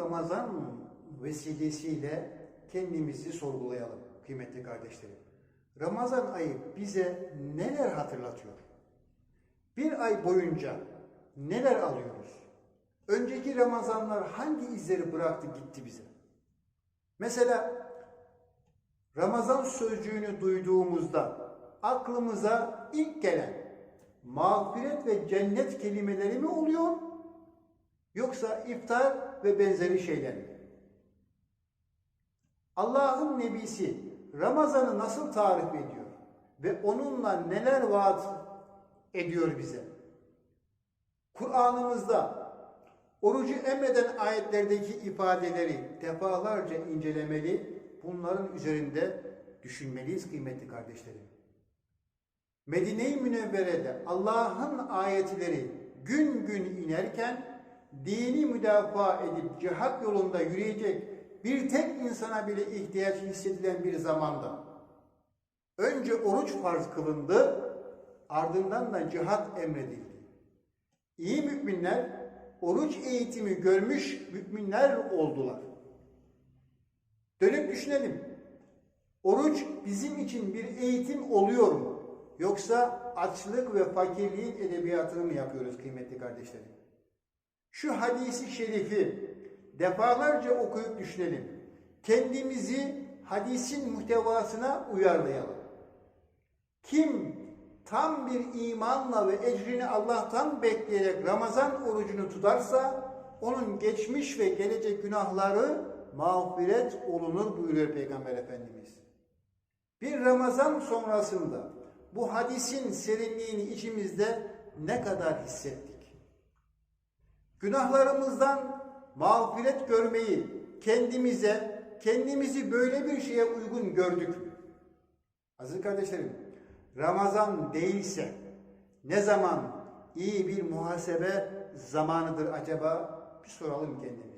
Ramazan vesilesiyle kendimizi sorgulayalım kıymetli kardeşlerim. Ramazan ayı bize neler hatırlatıyor? Bir ay boyunca neler alıyoruz? Önceki Ramazanlar hangi izleri bıraktı gitti bize? Mesela Ramazan sözcüğünü duyduğumuzda aklımıza ilk gelen mağfiret ve cennet kelimeleri mi oluyor? Yoksa iftar ve benzeri şeyler mi? Allah'ın nebisi Ramazan'ı nasıl tarif ediyor ve onunla neler vaat ediyor bize? Kur'an'ımızda orucu emreden ayetlerdeki ifadeleri defalarca incelemeli, bunların üzerinde düşünmeliyiz kıymetli kardeşlerim. Medine-i Münevvere'de Allah'ın ayetleri gün gün inerken dini müdafaa edip cihat yolunda yürüyecek bir tek insana bile ihtiyaç hissedilen bir zamanda önce oruç farz kılındı, ardından da cihat emredildi. İyi müminler oruç eğitimi görmüş müminler oldular. Dönüp düşünelim. Oruç bizim için bir eğitim oluyor mu? Yoksa açlık ve fakirliğin edebiyatını mı yapıyoruz kıymetli kardeşlerim? Şu hadisi şerifi defalarca okuyup düşünelim. Kendimizi hadisin muhtevasına uyarlayalım. Kim tam bir imanla ve ecrini Allah'tan bekleyerek Ramazan orucunu tutarsa onun geçmiş ve gelecek günahları mağfiret olunur buyuruyor Peygamber Efendimiz. Bir Ramazan sonrasında bu hadisin serinliğini içimizde ne kadar hissettik? Günahlarımızdan mağfiret görmeyi kendimize, kendimizi böyle bir şeye uygun gördük mü? Aziz kardeşlerim, Ramazan değilse ne zaman iyi bir muhasebe zamanıdır acaba? Bir soralım kendimize.